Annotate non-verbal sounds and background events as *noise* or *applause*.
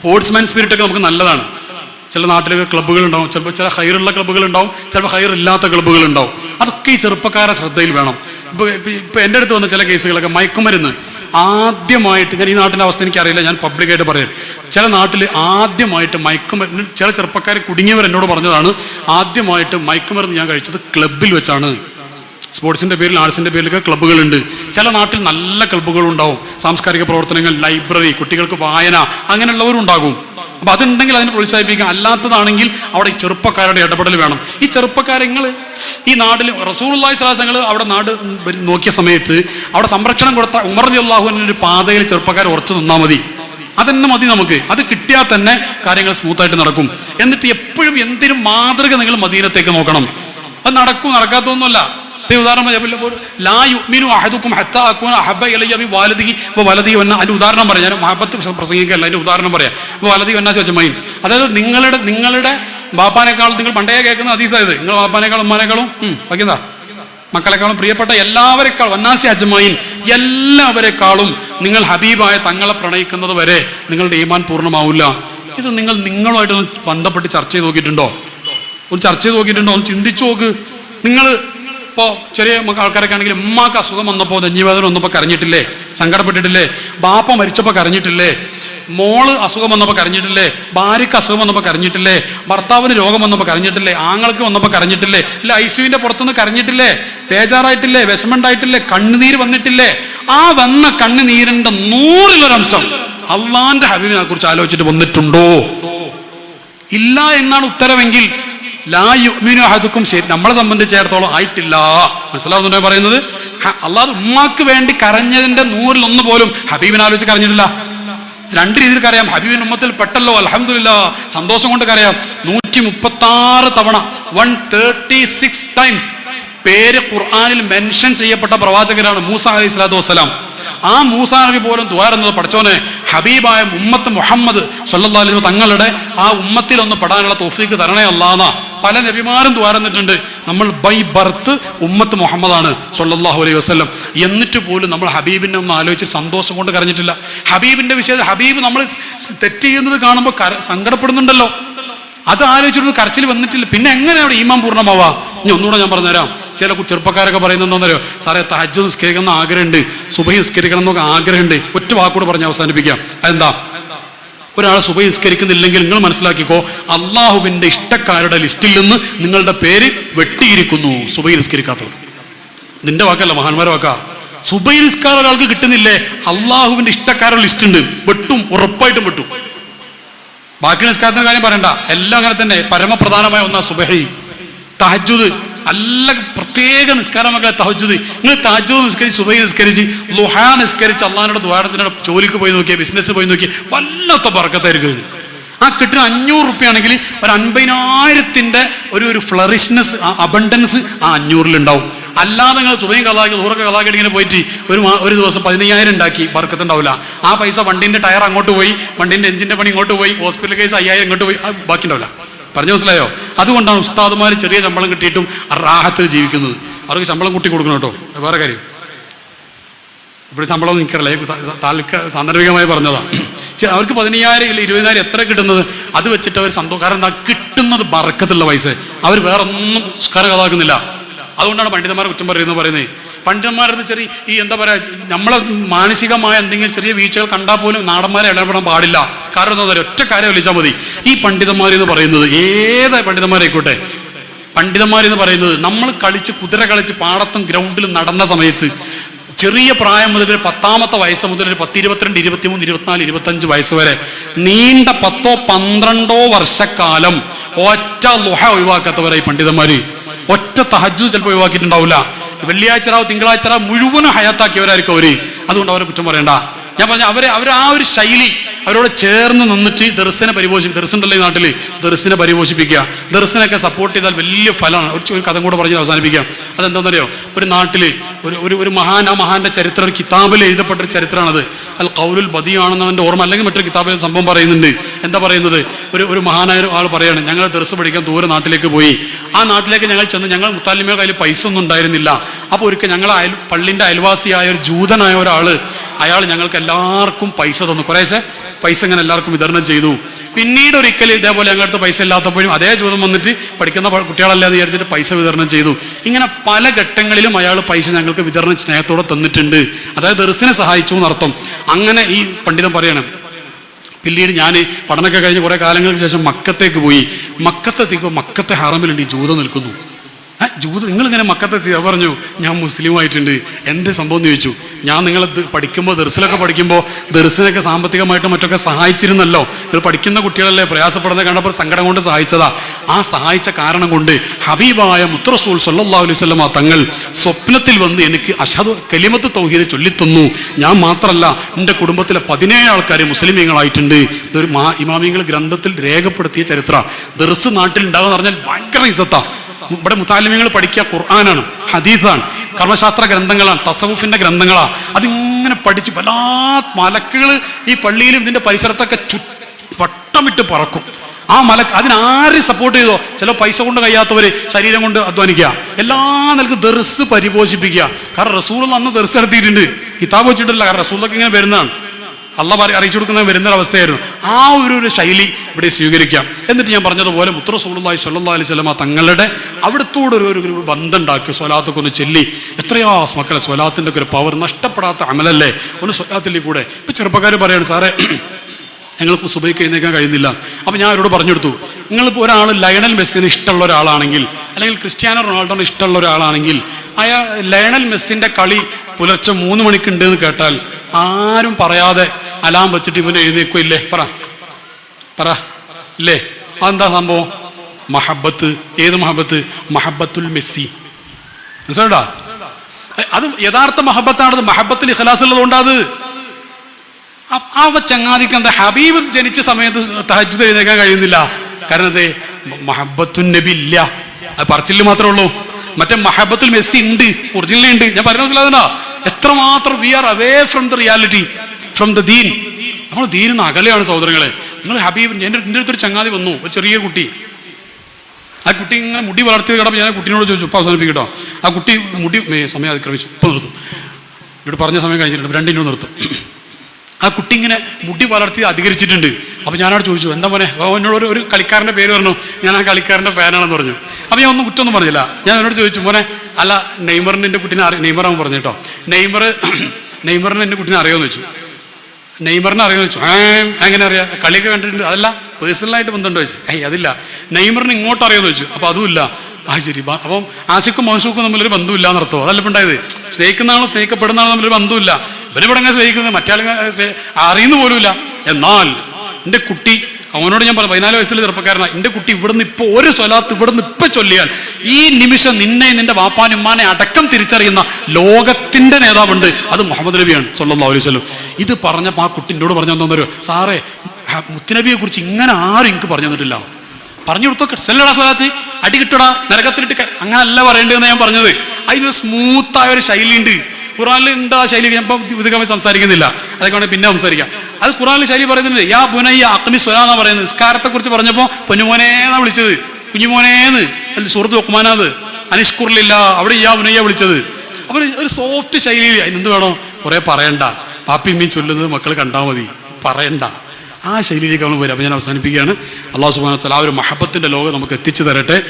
Sportsman spirit ഒക്കെ നമുക്ക് നല്ലതാണ്. ചില നാട്ടിലൊക്കെ ക്ലബ്ബുകൾ ഉണ്ടാവും. ചിലപ്പോൾ ചില ഹൈറുള്ള ക്ലബ്ബുകൾ ഉണ്ടാവും. ചിലപ്പോൾ ഹൈർ ഇല്ലാത്ത ക്ലബ്ബുകൾ ഉണ്ടാവും. അതൊക്കെ ഈ ചെറുപ്പക്കാരെ ശ്രദ്ധയിൽ വേണം. ഇപ്പൊ ഇപ്പൊ- ഇപ്പൊ എന്റെ അടുത്ത് വന്ന ചില കേസുകളൊക്കെ മയക്കുമരുന്ന്. ആദ്യമായിട്ട് ഞാൻ ഈ നാട്ടിലെ അവസ്ഥ എനിക്കറിയില്ല. ഞാൻ പബ്ലിക്കായിട്ട് പറയാം. ചില നാട്ടിൽ ആദ്യമായിട്ട് മയക്കുമരുന്ന് ചില ചെറുപ്പക്കാർ കുടുങ്ങിയവർ എന്നോട് പറഞ്ഞതാണ്. ആദ്യമായിട്ട് മയക്കുമരുന്ന് ഞാൻ കഴിച്ചത് ക്ലബിൽ വെച്ചാണ്. സ്പോർട്സിന്റെ പേരിൽ ആർട്സിന്റെ പേരിലൊക്കെ ക്ലബ്ബുകളുണ്ട്. ചില നാട്ടിൽ നല്ല ക്ലബ്ബുകളുണ്ടാവും. സാംസ്കാരിക പ്രവർത്തനങ്ങൾ ലൈബ്രറി കുട്ടികൾക്ക് വായന അങ്ങനെയുള്ളവരുണ്ടാകും. അപ്പോൾ അതുണ്ടെങ്കിൽ അതിനെ പ്രോത്സാഹിപ്പിക്കുക. അല്ലാത്തതാണെങ്കിൽ അവിടെ ചെറുപ്പക്കാരുടെ ഇടപെടൽ വേണം. ഈ ചെറുപ്പക്കാരങ്ങൾ ഈ നാട്ടിൽ റസൂർല്ലാഹി സ്വലാസങ്ങൾ അവിടെ നാട് നോക്കിയ സമയത്ത് അവിടെ സംരക്ഷണം കൊടുത്ത ഉമർ അള്ളാഹുവിന്റെ ഒരു പാതയിൽ ചെറുപ്പക്കാർ ഉറച്ചു നിന്നാൽ മതി. അതെന്നെ മതി നമുക്ക്. അത് കിട്ടിയാൽ തന്നെ കാര്യങ്ങൾ സ്മൂത്തായിട്ട് നടക്കും. എന്നിട്ട് എപ്പോഴും എന്തിനും മാതൃക നിങ്ങൾ മദീനത്തേക്ക് നോക്കണം. അത് നടക്കും നടക്കാത്തൊന്നുമല്ല ഉദാഹരണം പറയാം, ഇപ്പൊ ഒരു ലാ യുഅ്മിനു അഹദുക്കും ഹത്താ അകൂന അഹബ്ബ ഇലയ്യ മിൻ വാലിദിഹി വ വലദിഹി വന്ന അതിന്റെ ഉദാഹരണം പറയാം. ഞാൻ മഹബത്ത് പ്രസംഗിക്കല്ല അതിന്റെ ഉദാഹരണം പറയാം. വ വലതി വന്ന ചോദിച്ചമൈൻ അതായത് നിങ്ങളുടെ നിങ്ങളുടെ ബാപ്പാനേക്കാളും നിങ്ങൾ പണ്ടേ കേൾക്കുന്ന അതീതായത് നിങ്ങൾ ബാപ്പാനേക്കാളും ഉമ്മാനേക്കാളും വയ്ക്കുന്ന മക്കളെക്കാളും പ്രിയപ്പെട്ട എല്ലാവരെക്കാളും വന്നാസി അജ്മയിൻ എല്ലാവരെക്കാളും നിങ്ങൾ ഹബീബായ തങ്ങളെ പ്രണയിക്കുന്നത് വരെ നിങ്ങളുടെ ഈമാൻ പൂർണമാവില്ല. ഇത് നിങ്ങൾ നിങ്ങളുമായിട്ടൊന്ന് ബന്ധപ്പെട്ട് ചർച്ച ചെയ്ത് നോക്കിയിട്ടുണ്ടോ? ഒന്ന് ചർച്ച ചെയ്ത് നോക്കിയിട്ടുണ്ടോ? ഒന്ന് ചിന്തിച്ചു നോക്ക്. നിങ്ങൾ ഇപ്പോൾ ചെറിയ ആൾക്കാരൊക്കെ ആണെങ്കിൽ ഉമ്മാക്ക് അസുഖം വന്നപ്പോൾ നെഞ്ഞിവേദന വന്നപ്പോൾ കരഞ്ഞിട്ടില്ലേ? സങ്കടപ്പെട്ടിട്ടില്ലേ? ബാപ്പ മരിച്ചപ്പോൾ കരഞ്ഞിട്ടില്ലേ? മോൾ അസുഖം വന്നപ്പോൾ കരഞ്ഞിട്ടില്ലേ? ഭാര്യയ്ക്ക് അസുഖം വന്നപ്പോൾ കരഞ്ഞിട്ടില്ലേ? ഭർത്താവിന് രോഗം വന്നപ്പോൾ കരഞ്ഞിട്ടില്ലേ? ആങ്ങൾക്ക് വന്നപ്പോൾ കരഞ്ഞിട്ടില്ലേ? ഇല്ല ഐ സിയുവിന്റെ പുറത്തുനിന്ന് കരഞ്ഞിട്ടില്ലേ? ബേജാറായിട്ടില്ലേ? വിഷമമുണ്ടായിട്ടില്ലേ? കണ്ണുനീര് വന്നിട്ടില്ലേ? ആ വന്ന കണ്ണുനീരിന്റെ നൂറിലൊരംശം അള്ളാന്റെ ഹബീബിനെ കുറിച്ച് ആലോചിച്ചിട്ട് വന്നിട്ടുണ്ടോ? ഇല്ല എന്നാണ് ഉത്തരവെങ്കിൽ ലാ ശരി. നമ്മളെ സംബന്ധിച്ചിടത്തോളം ആയിട്ടില്ല. മനസ്സിലാവുന്നുണ്ടോ പറയുന്നത്? അള്ളാഹ് ഉമ്മാക്ക് വേണ്ടി കരഞ്ഞതിന്റെ നൂറിൽ ഒന്ന് പോലും ഹബീബിനെ ആലോചിച്ച് കരഞ്ഞിട്ടില്ല. രണ്ട് രീതിയിൽ കരയാം. ഹബീബിൻ ഉമ്മത്തിൽ പെട്ടല്ലോ അലഹമില്ല സന്തോഷം കൊണ്ട് കരയാം. നൂറ്റി മുപ്പത്തി ആറ് തവണ വൺ തേർട്ടി സിക്സ് ടൈംസ് പേര് ഖുർആാനിൽ മെൻഷൻ ചെയ്യപ്പെട്ട പ്രവാചകരാണ് മൂസ അലൈഹി സ്വലാത്തു വസ്സലാം. ആ മൂസാ നബി പോലും ദ്വാരുന്നത് പഠിച്ചോനെ ഹബീബായ ഉമ്മത്ത് മുഹമ്മദ് സല്ലല്ലാഹു അലൈഹി തങ്ങളുടെ ആ ഉമ്മത്തിൽ ഒന്ന് പെടാനുള്ള തോഫീക്ക് തരണേ അല്ലാന്ന പല നബിമാരും ദ്വാരന്നിട്ടുണ്ട് നമ്മൾ ബൈ ബർത്ത് ഉമ്മത്ത് മുഹമ്മദാണ് സല്ലല്ലാഹു അലൈഹി വസല്ലം. എന്നിട്ട് പോലും നമ്മൾ ഹബീബിനെ ഒന്ന് ആലോചിച്ച് സന്തോഷം കൊണ്ട് കരഞ്ഞിട്ടില്ല. ഹബീബിന്റെ വിഷയം ഹബീബ് നമ്മൾ തെറ്റ് ചെയ്യുന്നത് കാണുമ്പോൾ സങ്കടപ്പെടുന്നുണ്ടല്ലോ. അത് ആലോചിച്ചിട്ട് കരച്ചിൽ വന്നിട്ടില്ല. പിന്നെ എങ്ങനെ അവിടെ ഈമാൻ പൂർണമാവാ ഇനി ഒന്നുകൂടെ ഞാൻ പറഞ്ഞുതരാം. ചില ചെറുപ്പക്കാരൊക്കെ പറയുന്നത് എന്താണെന്നറിയോ? സാറേ തഹജ് നിസ്കരിക്കണം ആഗ്രഹമുണ്ട്. സുബൈ നിസ്കരിക്കണം എന്നൊക്കെ ആഗ്രഹമുണ്ട്. ഒറ്റ വാക്കൂടെ പറഞ്ഞ് അവസാനിപ്പിക്കാം. അതെന്താ? ഒരാൾ സുബൈ നിസ്കരിക്കുന്നില്ലെങ്കിൽ നിങ്ങൾ മനസ്സിലാക്കിക്കോ അള്ളാഹുവിന്റെ ഇഷ്ടക്കാരുടെ ലിസ്റ്റിൽ നിന്ന് നിങ്ങളുടെ പേര് വെട്ടിയിരിക്കുന്നു സുബൈ നിസ്കരിക്കാത്തവർ. നിന്റെ വാക്കല്ല മഹാന്മാരെ വാക്കാ. സുബൈ നിസ്കാരം ഒരാൾക്ക് കിട്ടുന്നില്ലേ? അള്ളാഹുവിന്റെ ഇഷ്ടക്കാരുടെ ലിസ്റ്റ് ഉണ്ട്. വെട്ടും ഉറപ്പായിട്ടും വെട്ടും. ബാക്കി നിസ്കാരത്തിന്റെ കാര്യം പറയണ്ട. എല്ലാം അങ്ങനെ തന്നെ. പരമപ്രധാനമായ ഒന്നാ സുബഹി. തഹജുദ് നല്ല പ്രത്യേക നിസ്കാരമൊക്കെ തഹജുദ് നിങ്ങൾ തഹജുദ് നിസ്കരിച്ച് സുബൈ നിസ്കരിച്ച് ലുഹാ നിസ്കരിച്ച് അള്ളാഹിന്റെ ദ്വാരത്തിനോട് ജോലിക്ക് പോയി നോക്കിയ ബിസിനസ് പോയി നോക്കി വല്ലാത്ത പറക്കത്തായിരിക്കും ആ കിട്ടുന്ന അഞ്ഞൂറ് റുപ്യ ആണെങ്കിൽ ഒരു അൻപതിനായിരത്തിന്റെ ഒരു ഒരു ഫ്ലറിഷ്നെസ് ആ അബണ്ടൻസ് ആ അഞ്ഞൂറിലുണ്ടാവും. അല്ലാതെ നിങ്ങൾ സുബൈ കലാക്കി ദൂറൊക്കെ കലാക്കി ഇങ്ങനെ പോയിട്ട് ഒരു ഒരു ദിവസം പതിനയ്യായിരം ഉണ്ടാക്കി ബർക്കത്തുണ്ടാവില്ല. ആ പൈസ വണ്ടിന്റെ ടയർ അങ്ങോട്ട് പോയി വണ്ടിന്റെ എഞ്ചിന്റെ പണി ഇങ്ങോട്ട് പോയി ഹോസ്പിറ്റൽ കേസ് അയ്യായിരം ഇങ്ങോട്ട് പോയി ബാക്കി ഉണ്ടാവില്ല പറഞ്ഞു മനസ്സിലായോ? അതുകൊണ്ടാണ് ഉസ്താദുമാർ ചെറിയ ശമ്പളം കിട്ടിയിട്ടും റാഹത്തിൽ ജീവിക്കുന്നത്. അവർക്ക് ശമ്പളം കൂട്ടി കൊടുക്കണം കേട്ടോ. വേറെ കാര്യം. ഇവിടെ ശമ്പളം നിൽക്കറല്ലേ താൽക്ക സാന്ദർഭികമായി പറഞ്ഞതാണ് അവർക്ക് പതിനയ്യായിരം ഇല്ല ഇരുപതിനായിരം എത്ര കിട്ടുന്നത്? അത് വെച്ചിട്ട് അവർ സന്തോഷം കാരണം എന്താ? കിട്ടുന്നത് ബറക്കത്തുള്ള പൈസ. അവർ വേറെ ഒന്നും സ്കാരം കഥാക്കുന്നില്ല അതുകൊണ്ടാണ് പണ്ഡിതന്മാർ കുറ്റം പറയുന്നത് പറയുന്നത് പണ്ഡിതന്മാരുടെ ചെറിയ ഈ എന്താ പറയുക നമ്മളെ മാനസികമായ എന്തെങ്കിലും ചെറിയ വീഴ്ചകൾ കണ്ടാൽ പോലും നാടന്മാരെ ഇടപെടാൻ പാടില്ല. കാരണം എന്താ പറയുക ഒറ്റ കാര്യം വിളിച്ചാൽ മതി. ഈ പണ്ഡിതന്മാരെന്ന് പറയുന്നത് ഏത് പണ്ഡിതന്മാരായിക്കോട്ടെ പണ്ഡിതന്മാരെന്ന് പറയുന്നത് നമ്മൾ കളിച്ച് കുതിര കളിച്ച് പാടത്തും ഗ്രൗണ്ടിലും നടന്ന സമയത്ത് ചെറിയ പ്രായം മുതൽ ഒരു പത്താമത്തെ വയസ്സ് മുതൽ ഒരു പത്ത് ഇരുപത്തിരണ്ട് ഇരുപത്തിമൂന്ന് ഇരുപത്തിനാല് ഇരുപത്തഞ്ച് വയസ്സ് വരെ നീണ്ട പത്തോ പന്ത്രണ്ടോ വർഷക്കാലം ഒറ്റ ലുഹ ഒഴിവാക്കാത്തവരായി പണ്ഡിതന്മാര്. ഒറ്റ തഹജ് ചിലപ്പോൾ ഒഴിവാക്കിയിട്ടുണ്ടാവില്ല. വെള്ളിയാഴ്ച റാവ് തിങ്കളാഴ്ച റാവ് മുഴുവനും ഹയാത്താക്കിയവരായിരിക്കും അവർ. അതുകൊണ്ട് അവരെ കുറ്റം പറയണ്ട. ഞാൻ പറഞ്ഞ അവരെ അവർ ആ ഒരു ശൈലി അവരോട് ചേർന്ന് നിന്നിട്ട് ദർശനെ പരിപോഷിക്കും ദർശനുണ്ടല്ലോ ഈ നാട്ടിൽ ദർശനെ പരിപോഷിപ്പിക്കുക. ദർശനമൊക്കെ സപ്പോർട്ട് ചെയ്താൽ വലിയ ഫലമാണ്. ഒരു ഒരു കഥ കൂടെ പറഞ്ഞ് അവസാനിപ്പിക്കാം. അതെന്താണെന്നറിയോ ഒരു നാട്ടിൽ ഒരു ഒരു ഒരു മഹാൻ ആ മഹാന്റെ ചരിത്രം ഒരു കിതാബിൽ എഴുതപ്പെട്ട ഒരു ചരിത്രമാണത്. അൽ കൗലുൽ ബദിയാണെന്ന് അവന്റെ ഓർമ്മ. അല്ലെങ്കിൽ മറ്റൊരു കിതാബിൽ സംഭവം പറയുന്നുണ്ട്. എന്താ പറയുന്നത്? ഒരു ഒരു മഹാനായ ആൾ പറയാണ് ഞങ്ങൾ ദർസ് പഠിക്കാൻ ദൂരെ നാട്ടിലേക്ക് പോയി. ആ നാട്ടിലേക്ക് ഞങ്ങൾ ചെന്ന് ഞങ്ങൾ മുത്താലിമയുടെ കയ്യിൽ പൈസ ഒന്നും ഉണ്ടായിരുന്നില്ല. അപ്പോൾ ഒരിക്കൽ ഞങ്ങൾ അയൽ പള്ളിന്റെ അയൽവാസിയായ ഒരു ജൂതനായ ഒരാൾ അയാൾ ഞങ്ങൾക്ക് എല്ലാവർക്കും പൈസ തന്നു. കുറേശ്ശെ പൈസ ഇങ്ങനെ എല്ലാവർക്കും വിതരണം ചെയ്തു. പിന്നീട് ഒരിക്കൽ ഇതേപോലെ ഞങ്ങളുടെ പൈസ ഇല്ലാത്തപ്പോഴും അതേ ചോദ്യം വന്നിട്ട് പഠിക്കുന്ന കുട്ടികളല്ല എന്ന് വിചാരിച്ചിട്ട് പൈസ വിതരണം ചെയ്തു. ഇങ്ങനെ പല ഘട്ടങ്ങളിലും അയാൾ പൈസ ഞങ്ങൾക്ക് വിതരണം സ്നേഹത്തോടെ തന്നിട്ടുണ്ട്. അതായത് ദർസിനെ സഹായിച്ചു എന്നർത്ഥം. അങ്ങനെ ഈ പണ്ഡിതൻ പറയണം പിന്നീട് ഞാൻ പഠനമൊക്കെ കഴിഞ്ഞ് കുറേ കാലങ്ങൾക്ക് ശേഷം മക്കത്തേക്ക് പോയി. മക്കത്തെത്തിക്കുമ്പോൾ മക്കത്തെ ഹറമിലുണ്ട്. ഈ ജൂത നിൽക്കുന്നു. ജൂത നിങ്ങളിങ്ങനെ മക്കത്തെത്തി പറഞ്ഞു ഞാൻ മുസ്ലിം ആയിട്ടുണ്ട് എന്ത് സംഭവം എന്ന് ചോദിച്ചു. ഞാൻ നിങ്ങൾ പഠിക്കുമ്പോൾ ദർസിലൊക്കെ പഠിക്കുമ്പോൾ ദർസിനൊക്കെ സാമ്പത്തികമായിട്ട് മറ്റൊക്കെ സഹായിച്ചിരുന്നല്ലോ. ഇത് പഠിക്കുന്ന കുട്ടികളല്ലേ പ്രയാസപ്പെടുന്നത്? കണ്ടപ്പോൾ സങ്കടം കൊണ്ട് സഹായിച്ചതാ. ആ സഹായിച്ച കാരണം കൊണ്ട് ഹബീബായ മുത്തറസൂൽ സല്ലാ അലൈഹി വസല്ലമ തങ്ങൾ സ്വപ്നത്തിൽ വന്ന് എനിക്ക് അഷദ് കലിമത്ത് തൗഹീദ് ചൊല്ലിത്തന്നു. ഞാൻ മാത്രമല്ല എന്റെ കുടുംബത്തിലെ പതിനേഴ് ആൾക്കാർ മുസ്ലിമീങ്ങളായിട്ടുണ്ട്. ഇതൊരു മാ ഇമാമിങ്ങൾ ഗ്രന്ഥത്തിൽ രേഖപ്പെടുത്തിയ ചരിത്ര. ദർസ് നാട്ടിൽ ഉണ്ടാകുന്ന പറഞ്ഞാൽ ഭയങ്കര ഇസത്താ ഇവിടെ മുത്താലിമികൾ പഠിക്കുക ഖുർആനാണ് ഹദീസാണ് കർമ്മശാസ്ത്ര ഗ്രന്ഥങ്ങളാണ് തസവുഫിന്റെ ഗ്രന്ഥങ്ങളാണ്. അതിങ്ങനെ പഠിച്ച് പല മലക്കുകൾ ഈ പള്ളിയിലും ഇതിന്റെ പരിസരത്തൊക്കെ ചു വട്ടമിട്ട് പറക്കും. ആ മല അതിനാരും സപ്പോർട്ട് ചെയ്തോ? ചില പൈസ കൊണ്ട് കഴിയാത്തവര് ശരീരം കൊണ്ട് അധ്വാനിക്കുക. എല്ലാ നിലയ്ക്ക് ദർസ് പരിപോഷിപ്പിക്കുക. കാരണം റസൂൾ അന്ന് ദർസ് നടത്തിയിട്ടുണ്ട്. കിതാബ് വെച്ചിട്ടില്ല. കാരണം റസൂലൊക്കെ ഇങ്ങനെ വരുന്നതാണ്. അള്ള പറ അറിയിച്ചു കൊടുക്കുന്ന വരുന്നൊരവസ്ഥയായിരുന്നു. ആ ഒരു ഒരു ശൈലി ഇവിടെ സ്വീകരിക്കാം. എന്നിട്ട് ഞാൻ പറഞ്ഞതുപോലെ മുത്ര സുഹൃത്തായി സല്ലാ അലൈഹി സ്വലമ തങ്ങളുടെ അവിടത്തോട് ഒരു ഒരു ബന്ധം ഉണ്ടാക്കി സ്വലാത്തൊക്കെ ഒന്ന് ചെല്ലി. എത്രയോ മക്കളെ സ്വലാത്തിന്റെ ഒക്കെ ഒരു പവർ നഷ്ടപ്പെടാത്ത അമലല്ലേ? ഒന്ന് സ്വലാത്തിൽ കൂടെ. ഇപ്പം ചെറുപ്പക്കാർ പറയാണ് സാറേ ഞങ്ങൾക്ക് സുബൈക്ക് കഴിഞ്ഞേക്കാൻ കഴിയുന്നില്ല. അപ്പം ഞാൻ അവരോട് പറഞ്ഞു കൊടുത്തു നിങ്ങളിപ്പോൾ ഒരാൾ ലയണൽ മെസ്സിന് ഇഷ്ടമുള്ള ഒരാളാണെങ്കിൽ അല്ലെങ്കിൽ ക്രിസ്ത്യാനോ റൊണാൾഡോന് ഇഷ്ടമുള്ള ഒരാളാണെങ്കിൽ അയാൾ ലയണൽ മെസ്സിന്റെ കളി പുലർച്ചെ മൂന്ന് മണിക്കുണ്ട് എന്ന് കേട്ടാൽ ആരും പറയാതെ അലാം വെച്ചിട്ട് ഇവന് എഴുന്നേക്കില്ലേ പറ. പറ. ഇല്ലേ? അതെന്താ സംഭവം? മഹബത്ത്. ഏത് മഹബത്ത്? മഹബത്തുൽ മെസ്സി. മനസ്സിലാ അത് യഥാർത്ഥ മഹബത്താണത്. മഹബത്തിൽ ഇഖലാസ് ഉള്ളതുകൊണ്ടത്. അ- ആ ചങ്ങാതിക്ക് എന്താ? ഹബീബ് ജനിച്ച സമയത്ത് തഹജ് എഴുന്നേക്കാൻ കഴിയുന്നില്ല. കാരണം അതെ മഹബത്തുൻ നബി ഇല്ല. അത് പറച്ചിൽ മാത്രമേ ഉള്ളൂ. മറ്റേ മഹബത്തുൽ മെസ്സി ഉണ്ട്. ഒറിജിനലി ഉണ്ട്. ഞാൻ പറഞ്ഞ മനസ്സിലാകുന്ന എത്രമാത്രം we are away from the reality from the ദീൻ നമ്മൾ ദീനിന്ന് അകലെയാണ് സഹോദരങ്ങളെ. നിങ്ങൾ ഹബീബ് എന്റെ എന്റെ അടുത്തൊരു ചങ്ങാതി വന്നു ഒരു ചെറിയ കുട്ടി. ആ കുട്ടി ഇങ്ങനെ മുടി വളർത്തിയത് കിടപ്പോൾ ഞാൻ കുട്ടിനോട് ചോദിച്ചു ഉപ്പ അവസാനിപ്പിക്കട്ടോ. ആ കുട്ടി മുടി സമയം അതിക്രമിച്ചു. ഉപ്പ് നിർത്തും. ഇവിടെ പറഞ്ഞ സമയം കഴിഞ്ഞിട്ടുണ്ട് രണ്ടിനും നിർത്തും. ആ കുട്ടി ഇങ്ങനെ മുടി വളർത്തി അധികരിച്ചിട്ടുണ്ട്. അപ്പോൾ ഞാനവിടെ ചോദിച്ചു എന്താ മോനെ? എന്നോട് ഒരു ഒരു കളിക്കാരന്റെ പേര് പറഞ്ഞു. ഞാൻ ആ കളിക്കാരന്റെ ഫാനാണെന്ന് പറഞ്ഞു. അപ്പോൾ ഞാൻ ഒന്നും കുറ്റമൊന്നും പറഞ്ഞില്ല. ഞാൻ എന്നോട് ചോദിച്ചു മോനെ അല്ല നെയ്മറിന് എന്റെ കുട്ടീനെ അറി നെയ്മറാകും പറഞ്ഞു കേട്ടോ. നെയ്മർ *clears throat* നെയ്മറിന് എന്റെ കുട്ടീനെ അറിയാമെന്ന് വെച്ചു നെയ്മറിനെ അറിയാമെന്ന് വെച്ചു എങ്ങനെ അറിയാം? കളിയൊക്കെ കണ്ടിട്ടുണ്ട്. അതല്ല പേഴ്സണലായിട്ട് ബന്ധമുണ്ടോ വെച്ചു ഏയ് അതില്ല. നെയ്മറിന് ഇങ്ങോട്ട് അറിയാമെന്ന് വെച്ചു അപ്പോൾ അതുമില്ല. ആ ശരി. അപ്പം ആശിക്കും മൗസൂക്കും തമ്മിലൊരു ബന്ധമില്ല എന്നർത്ഥം. അതല്ല ഉണ്ടായത്. സ്നേഹിക്കുന്ന ആളോ സ്നേഹിക്കപ്പെടുന്ന ആളോ തമ്മിലൊരു ബന്ധമില്ല. ഇവരിവിടെ അങ്ങനെ സ്നേഹിക്കുന്നത്? മറ്റാളുകൾ അറിയുന്ന പോലുമില്ല. എന്നാൽ എന്റെ കുട്ടി അവനോട് ഞാൻ പറഞ്ഞു പതിനാല് വയസ്സിൽ ചെറുപ്പക്കാരനാണ് എന്റെ കുട്ടി ഇവിടുന്ന് ഇപ്പോൾ ഒരു സ്വലാത്ത് ഇവിടുന്ന് ഇപ്പം ചൊല്ലിയാൽ ഈ നിമിഷം നിന്നെ നിന്റെ വാപ്പാനും ഉമ്മാനെ അടക്കം തിരിച്ചറിയുന്ന ലോകത്തിന്റെ നേതാവുണ്ട് അത് മുഹമ്മദ് നബിയാണ് സൊല്ലാ അലൈഹി വസല്ലം. ഇത് പറഞ്ഞപ്പോൾ ആ കുട്ടിനോട് പറഞ്ഞു തന്നൊരു സാറേ മുത്തുനബിയെ കുറിച്ച് ഇങ്ങനെ ആരും എനിക്ക് പറഞ്ഞു തന്നിട്ടില്ല. പറഞ്ഞു കൊടുത്തൊക്കെ സെല്ലടാ സ്വലാത്ത് അടി കിട്ടടാ നരകത്തിലിട്ട് അങ്ങനെ അങ്ങനല്ല പറയേണ്ടതെന്ന് ഞാൻ പറഞ്ഞത്. അതിനൊരു സ്മൂത്തായ ഒരു ശൈലിയുണ്ട്. ഖുറാനിൽ ഉണ്ട് ആ ശൈലി? ഞാൻ ഇപ്പം ഇതുകമായി സംസാരിക്കുന്നില്ല. അതൊക്കെ വേണമെങ്കിൽ പിന്നെ സംസാരിക്കാം. അത് ഖുറാനിൽ ശൈലി പറയുന്നുണ്ട് യാ ബുനയ്യ അക്മി സ്വലാന്നാ പറയുന്നത്. നിസ്കാരത്തെ കുറിച്ച് പറഞ്ഞപ്പോൾ പൊന്നുമോനേന്നാ വിളിച്ചത്? കുഞ്ഞുമോനേന്ന് അല്ല സുഹൃത്ത് ഒക്കുമാനാത് അനിഷ്കുറിലില്ല അവിടെ യാ ബുനയ്യ വിളിച്ചത്. അവർ ഒരു സോഫ്റ്റ് ശൈലിയിൽ അതിനെന്ത് വേണോ? കുറെ പറയണ്ട. പാപ്പി മീൻ ചൊല്ലുന്നത് മക്കൾ കണ്ടാൽ മതി. പറയണ്ട. ആ ശൈലിയിലേക്ക് നമ്മൾ വരും. അപ്പോൾ ഞാൻ അവസാനിപ്പിക്കുകയാണ്. അള്ളാഹു സുബാന ആ ഒരു മഹബത്തിന്റെ ലോകം നമുക്ക് എത്തിച്ചു തരട്ടെ.